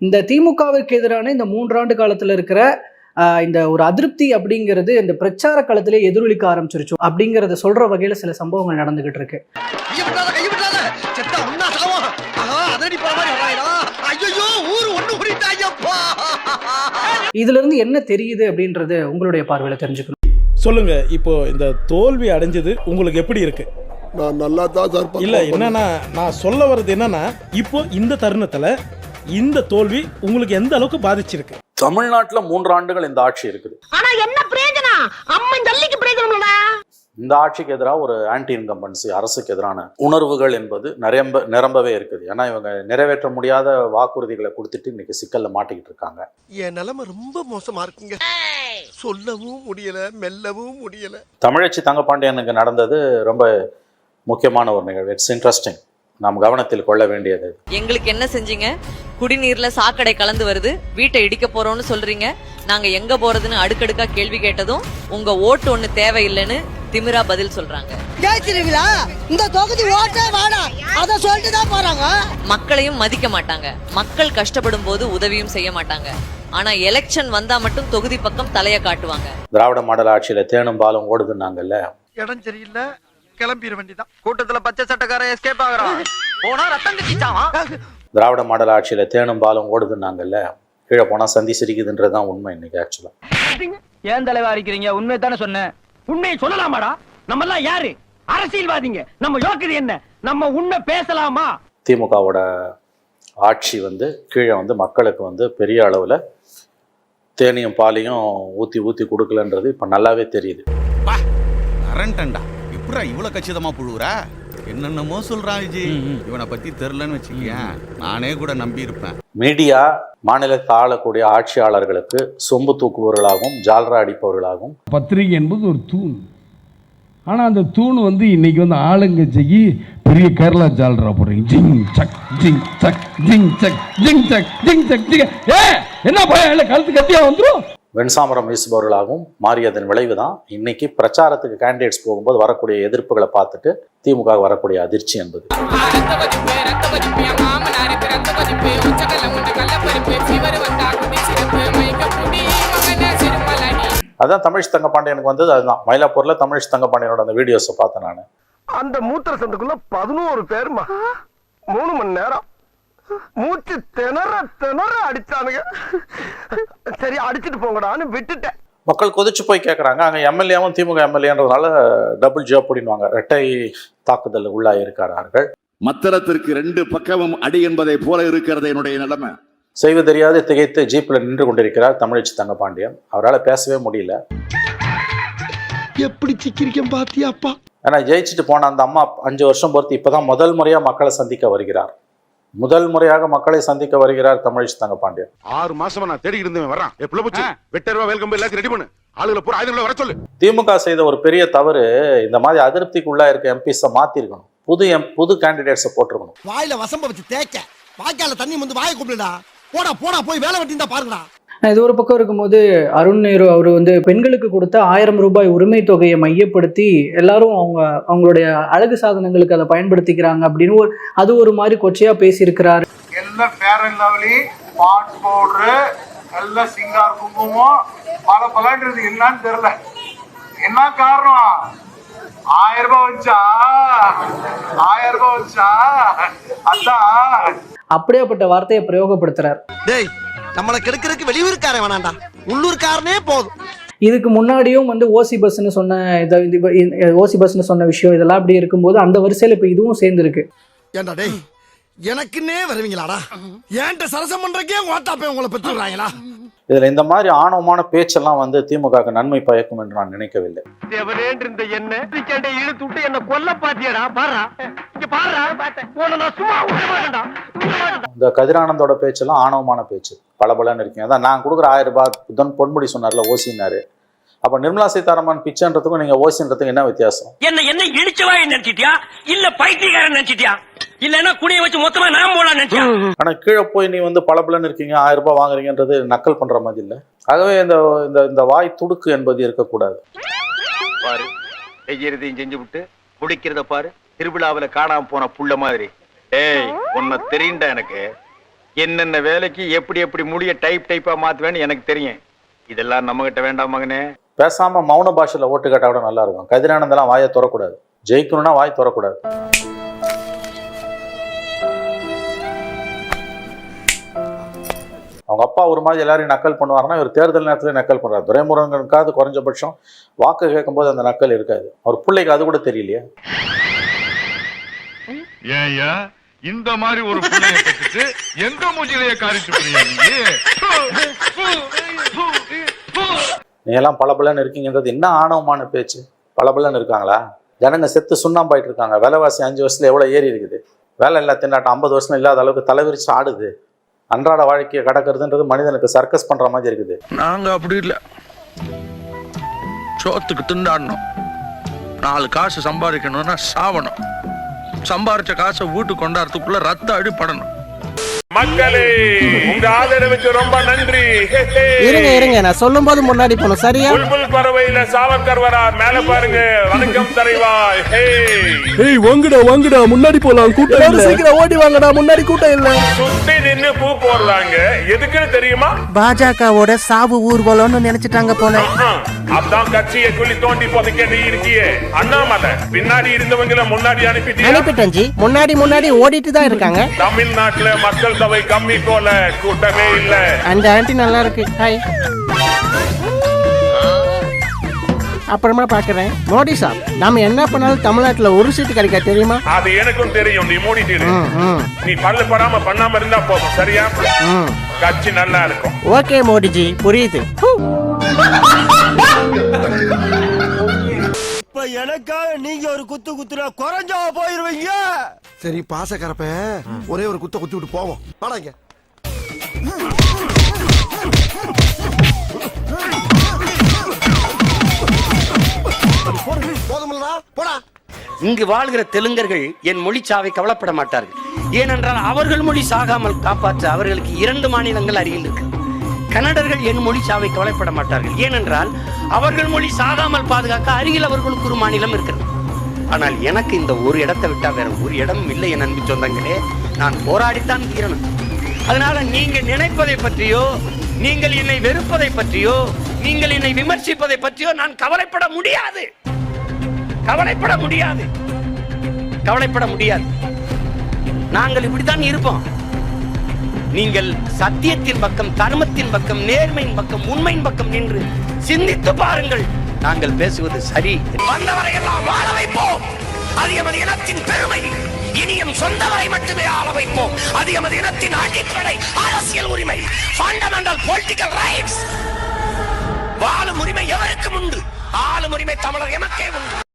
இந்த திமுகவிற்கு எதிரான இந்த மூன்றாண்டு காலத்துல இருக்கிற இந்த ஒரு அதிருப்தி அப்படிங்கிறது இந்த பிரச்சார களத்திலே எதிரொலிக்க ஆரம்பிச்சிருச்சு அப்படிங்கறத சொல்ற வகையில சில சம்பவங்கள் நடந்துகிட்டு இருக்கு. இதுல இருந்து என்ன தெரியுது அப்படின்றது உங்களுடைய பார்வையில தெரிஞ்சுக்கணும். சொல்லுங்க இப்போ இந்த தோல்வி அடைஞ்சது உங்களுக்கு எப்படி இருக்கு? நான் நல்லா தான் சார் இல்ல என்னன்னா நான் சொல்ல வர்றது என்னன்னா இப்போ இந்த தருணத்துல இந்த தோல்வி உங்களுக்கு எந்த அளவுக்கு பாதிச்சிருக்கு? தமிழ்நாட்டில் மூன்று ஆண்டுகள் இந்த ஆட்சி இருக்குது. ஆனா என்ன பிரயோஜனம்? அம்மன் ஜல்லிக்கு பிரயோஜனம்லடா. இந்த ஆட்சிக்கு எதிராக ஒரு ஆன்டி இன்கம்பன்சி அரசுக்கு எதிரான உணர்வுகள் என்பது நிரம்ப நிரம்பவே இருக்குது. ஏன்னா இவங்க நிறைவேற்ற முடியாத வாக்குறுதிகளை கொடுத்துட்டு இன்னைக்கு சிக்கல்ல மாட்டிக்கிட்டு இருக்காங்க. என் நிலைமை ரொம்ப மோசமா இருக்குங்க. சொல்லவும் முடியல மெல்லவும் முடியல. தமிழச்சி தங்கப்பாண்டியனுக்கு நடந்தது ரொம்ப முக்கியமான ஒரு நிகழ்வு. இட்ஸ் இன்ட்ரெஸ்டிங் நாம் கவனத்தில் கொள்ள வேண்டியது. எங்களுக்கு என்ன செஞ்சீங்க? குடிநீர்ல சாக்கடை கலந்து வருது. வீட்டை இடிக்க போறோம்னு சொல்றீங்க. நாங்க எங்க போறதுன்னு அடுக்கடுக்கா கேள்வி கேட்டதும் உங்க ஓட்டு ஒண்ணு தேவையில்லைன்னு திமிரா பதில் சொல்றாங்க. ஜெயிச்சிருவீங்களா இந்த தொகுதி ஓட்டே வேணாம். அத சொல்லிட்டு தான் போறாங்க. மக்களையும் மதிக்க மாட்டாங்க. மக்கள் கஷ்டப்படும் போது உதவியும் செய்ய மாட்டாங்க. ஆனா எலெக்ஷன் வந்தா மட்டும் தொகுதி பக்கம் தலைய காட்டுவாங்க. திராவிட மாடல் ஆட்சியில தேனும் பாலும் ஓடுதுன்னாங்கல்ல. இடம் சரியில்லை. கிளம்பிட வேண்டியதான் கூட்டத்துல பச்சை சட்டக்காரன் எஸ்கேப் ஆகுறான். போனா ரத்தம் கட்டிச்சான் திராவிட மாடல் ஆட்சியில தேனும் பாலும் ஓடுதுன்னாங்கல்ல கீழே போனா சந்தி சிரிக்குதுன்றது தான் உண்மை இன்னைக்கு ஆக்சுவலா ஏன் தலைவா அடிக்கிறீங்க உண்மையை தானே சொன்னேன். உண்மையை சொல்லலாமாடா? நம்ம எல்லாம் யாரு? அரசியல்வாதிங்க. நம்ம யோக்கியது என்ன? நம்ம உண்மை பேசலாமா? திமுகவோட ஆட்சி வந்து கீழே வந்து மக்களுக்கு வந்து பெரிய அளவில் தேனியும் பாலையும் ஊற்றி ஊற்றி கொடுக்கலன்றது இப்போ நல்லாவே தெரியுது. அரண்டண்டா எப்படா இவ்வளவு கச்சிதமா புழுவுறா? என்னென்னமோ சொல்றான் விஜய். இவனை பத்தி தெரிலன்னு வச்சுக்கேன் நானே கூட நம்பி இருப்பேன் மீடியா மாநிலத்தை ஆளக்கூடிய ஆட்சியாளர்களுக்கு சொம்பு தூக்குபவர்களாகவும் ஜால்ரா அடிப்பவர்களாகவும். பத்திரிகை என்பது ஒரு தூண். ஆனால் அந்த தூண் வந்து இன்னைக்கு வந்து ஆளுங்கட்சிக்கு பெரிய கேரளா ஜால்ரா போடுறீங்க. ஜிங் சக் ஜிங் சக் ஜிங் சக் ஜிங் சக் ஜிங் சக் ஜிங். ஏ என்ன பயம் இல்லை கழுத்து கத்தியா வந்துரும்? வெண்சாமரம் வீசுபவர்களாகவும் மாறியதன் விளைவு தான் இன்னைக்கு பிரச்சாரத்துக்கு கேண்டிடேட்ஸ் போகும்போது வரக்கூடிய எதிர்ப்புகளை பார்த்துட்டு திமுக வரக்கூடிய அதிர்ச்சி என்பது. அதான் தமிழ் தங்கப்பாண்டியனுக்கு வந்தது அதுதான். மயிலாப்பூர்ல தமிழ் தங்கப்பாண்டியனோட அந்த வீடியோஸை பார்த்தேன் நான். அந்த மூத்திர சந்துக்குள்ள பதினோரு பேருமா? மூணு மணி நேரம். மூச்சு திணற திணற அடிச்சானுங்க. சரி அடிச்சிட்டு போங்கடான்னு விட்டுட்டேன். மக்கள் கொதிச்சு போய் கேட்குறாங்க அங்கே எம்எல்ஏவும் திமுக எம்எல்ஏன்றதுனால டபுள் ஜியோ அப்படின்வாங்க இரட்டை தாக்குதல் உள்ளாகி இருக்கிறார்கள். மத்திரத்திற்கு ரெண்டு பக்கமும் அடி என்பதை போல இருக்கிறது என்னுடைய நிலைமை. செய்வது தெரியாது திகைத்து ஜீப்பில் நின்று கொண்டிருக்கிறார் தமிழச்சி தங்கபாண்டியன். அவரால் பேசவே முடியல. எப்படி சிக்கிரிக்கம் பாத்தியாப்பா ஏன்னா ஜெயிச்சுட்டு போன அந்த அம்மா அஞ்சு வருஷம் பொறுத்து இப்பதான் முதல் முறையாக மக்களை சந்திக்க வருகிறார். முதல் முறையாக மக்களை சந்திக்க வருகிறார் தமிழச்சி தங்கபாண்டியன் ஆறு மாசமா நான் தேடி இருந்தேன் வரான் எப்பல போச்சு. வெட்டருவா வெல்கம் எல்லாத்தையும் ரெடி பண்ணு. ஆளுகளை பூரா ஆயுதங்களை வர சொல்லு. திமுக செய்த ஒரு பெரிய தவறு இந்த மாதிரி அதிருப்திக்குள்ளா இருக்க எம்பிஸை மாத்திருக்கணும். புது எம் புது கேண்டிடேட்ஸை போட்டிருக்கணும். வாயில வசம்ப வச்சு தேய்க்க. வாய்க்கால தண்ணி வந்து வாயை கூப்பிடுடா போடா போடா போய் வேலை வெட்டி பாருங்கடா. இது ஒரு பக்கம் இருக்கும்போது அருண் நேரு அவர் வந்து பெண்களுக்கு கொடுத்த ஆயிரம் ரூபாய் உரிமை தொகையை மையப்படுத்தி எல்லாரும் அவங்க அவங்களுடைய அழகு சாதனங்களுக்கு அதை பயன்படுத்திக்கிறாங்க அப்படின்னு ஒரு அது ஒரு மாதிரி கொச்சையா பேசியிருக்கிறார். எல்லாம் ஃபேர் அண்ட் லவ்லி பாட் பவுடரு எல்லாம் சிங்கார் குங்குமம் பல பலன்றது என்னன்னு தெரியல. என்ன காரணம்? ஆயிரம் ரூபாய் வச்சா? ஆயிரம் ரூபாய் வச்சா? அதான். அப்படியாப்பட்ட வார்த்தையை பிரயோகப்படுத்துறார். டேய் நம்மளை கெடுக்கிறதுக்கு வெளியூர்காரன் வேணாண்டா. உள்ளூர்காரனே போதும். இதுக்கு முன்னாடியும் வந்து ஓசி பஸ்ன்னு சொன்ன இதை ஓசி பஸ்ன்னு சொன்ன விஷயம் இதெல்லாம் அப்படி இருக்கும்போது அந்த வரிசையில் இப்போ இதுவும் சேர்ந்துருக்கு. ஏண்டா டேய் எனக்குன்னே வருவீங்களாடா? ஏன்ட்ட சரசம் பண்றக்கே ஓட்டாப்பே உங்களை பெற்றுறாங்களா இதுல இந்த மாதிரி ஆணவமான பேச்செல்லாம் வந்து திமுகவுக்கு நன்மை பயக்கும் என்று நான் நினைக்கவில்லை. இந்த கதிரானந்தோட பேச்செல்லாம் ஆணவமான பேச்சு. பளபளன்னு இருக்கீங்க அதான் நான் கொடுக்குற ஆயிரம் ரூபாய் புதன் பொன்முடி சொன்னார்ல ஓசினாரு அப்ப நிர்மலா சீதாராமன் பிச்சைன்றதுக்கும் நீங்க ஓசின்றதுக்கும் என்ன வித்தியாசம்? என்ன என்ன இழிச்சவா நினைச்சிட்டியா? இல்ல பைத்தியக்காரன் நினைச்சிட்டியா? இல்லன்னா குடிய வச்சு மொத்தமா நான் போலாம் நினைச்சியா ஆனா கீழே போய் நீ வந்து பளபளன்னு இருக்கீங்க ஆயிரம் ரூபாய் வாங்குறீங்கன்றது நக்கல் பண்ற மாதிரி இல்லை. ஆகவே இந்த இந்த இந்த வாய் துடுக்கு என்பது இருக்கக்கூடாது. பாரு செய்யறதையும் செஞ்சு விட்டு குடிக்கிறத பாரு திருவிழாவுல காணாம போன புள்ள மாதிரி. ஏய் உன்னை தெரியுண்டா எனக்கு. என்னென்ன வேலைக்கு எப்படி எப்படி முடிய டைப் டைப்பா மாத்துவேன்னு எனக்கு தெரியும். இதெல்லாம் நம்ம கிட்ட வேண்டாம் மகனே. பேசாம மௌன பாஷையில ஓட்டு கேட்டா கூட நல்லா இருக்கும். கதிரானந்தெல்லாம் வாயை திறக்கூடாது. ஜெயிக்கணும்னா வாய் திறக்கூடாது. அவங்க அப்பா ஒரு மாதிரி எல்லாரையும் நக்கல் பண்ணுவாருன்னா இவர் தேர்தல் நேரத்துல நக்கல் பண்றாரு. துரைமுருகனுக்காவது குறைஞ்சபட்சம் வாக்கு கேட்கும்போது அந்த நக்கல் இருக்காது. அவர் பிள்ளைக்கு அது கூட தெரியலையே. ஏயா இந்த மாதிரி ஒரு பிள்ளைய பெற்றுட்டு எங்க மூஞ்சிலேயே காரிட்டு நீ எல்லாம் பளபளன்னு இருக்கீங்கன்றது என்ன ஆணவமான பேச்சு? பளபளன்னு இருக்காங்களா? ஜனங்க செத்து சுண்ணாம்பாயிட்டு இருக்காங்க. விலைவாசி அஞ்சு வருஷத்துல எவ்வளவு ஏறி இருக்குது? வேலை இல்லா திண்டாட்டம் ஐம்பது வருஷம் இல்லாத அளவுக்கு தலைவிரிச்சு ஆடுது. அன்றாட வாழ்க்கையை கடக்கிறதுன்றது மனிதனுக்கு சர்க்கஸ் பண்ற மாதிரி இருக்குது. நாங்க அப்படி இல்ல. சோத்துக்கு திண்டாடணும். நாலு காசு சம்பாதிக்கணும்னா சாவணும். சம்பாரிச்ச காசை வீட்டுக்கு கொண்டாடுறதுக்குள்ள ரத்த அடிப்படணும் மக்களே! உங்க ஆதரவுக்கு ரொம்ப நன்றி. இருங்க இருங்க. நான் சொல்லும் போது முன்னாடி போகணும் சரியா? புல்புல் பறவையில சாவர்கர் வரா மேல பாருங்க. வணக்கம் தரைவா ஏய் வாங்கடா வாங்கடா. முன்னாடி போலாம். கூட்டம் சீக்கிரம் ஓடி வாங்கடா. முன்னாடி கூட்டம் இல்ல. சுத்தி நின்னு பூ போடுறாங்க. எதுக்குன்னு தெரியுமா? பாஜகவோட சாவு ஊர்வலம்னு நினைச்சிட்டாங்க போல. அதான் கட்சியை குழி தோண்டி புதைக்க நீ இருக்கியே. அண்ணாமலை பின்னாடி இருந்தவங்கள முன்னாடி அனுப்பிட்டியா? அனுப்பிட்டேன் ஜி. முன்னாடி முன்னாடி ஓடிட்டு தான் இருக்காங்க. தமிழ்நாட்டுல மக்கள் தொகை கம்மி போல. கூட்டமே இல்ல. அந்த ஆண்டி நல்லா இருக்கு. ஹாய் அப்புறமா பார்க்குறேன் மோடி சார் நாம என்ன பண்ணாலும் தமிழ்நாட்டில் ஒரு சீட்டு கிடைக்க தெரியுமா? அது எனக்கும் தெரியும் நீ மூடிட்டு இரு. ம் ம். நீ பல்லு படாம பண்ணாம இருந்தா போதும் சரியா? கட்சி நல்லா இருக்கும். ஓகே மோடிஜி. புரியுது. இப்ப எனக்காக நீங்க ஒரு குத்து குத்துனா குறைஞ்சா போயிருவீங்க. சரி பாசக்கரப்ப ஒரே ஒரு குத்த குத்தி விட்டு போவோம். வாடாங்க இங்கு வாழ்கிற தெலுங்கர்கள் என் மொழி சாவை கவலைப்பட மாட்டார்கள். ஏனென்றால் அவர்கள் மொழி சாகாமல் காப்பாற்ற அவர்களுக்கு இரண்டு மாநிலங்கள் அருகில் இருக்கு கன்னடர்கள் என் மொழி சாவை கவலைப்பட மாட்டார்கள். ஏனென்றால் அவர்கள் மொழி சாகாமல் பாதுகாக்க அருகில் அவர்களுக்கு ஒரு மாநிலம் இருக்கிறது. ஆனால் எனக்கு இந்த ஒரு இடத்தை விட்டா வேற ஒரு இடமும் இல்லை என் அன்பு சொந்தங்களே. நான் போராடித்தான் தீரணும். அதனால நீங்க நினைப்பதை பற்றியோ நீங்கள் என்னை வெறுப்பதை பற்றியோ நீங்கள் என்னை விமர்சிப்பதை பற்றியோ நான் கவலைப்பட முடியாது. கவலைப்பட முடியாது. கவலைப்பட முடியாது. நாங்கள் இப்படித்தான் இருப்போம். நீங்கள் சத்தியத்தின் பக்கம் தர்மத்தின் பக்கம் நேர்மையின் பக்கம் உண்மையின் பக்கம் நின்று சிந்தித்து பாருங்கள். நாங்கள் பேசுவது சரி. வந்தவரை எல்லாம் வாழ வைப்போம். அது எமது இனத்தின் பெருமை. இனியும் சொந்தவரை மட்டுமே ஆள வைப்போம். அது எமது இனத்தின் அடிப்படை அரசியல் உரிமை. ஃபண்டமெண்டல் பொலிட்டிக்கல் ரைட்ஸ் வாழும் உரிமை எவருக்கும் உண்டு? ஆளும் உரிமை தமிழர் எமக்கே உண்டு.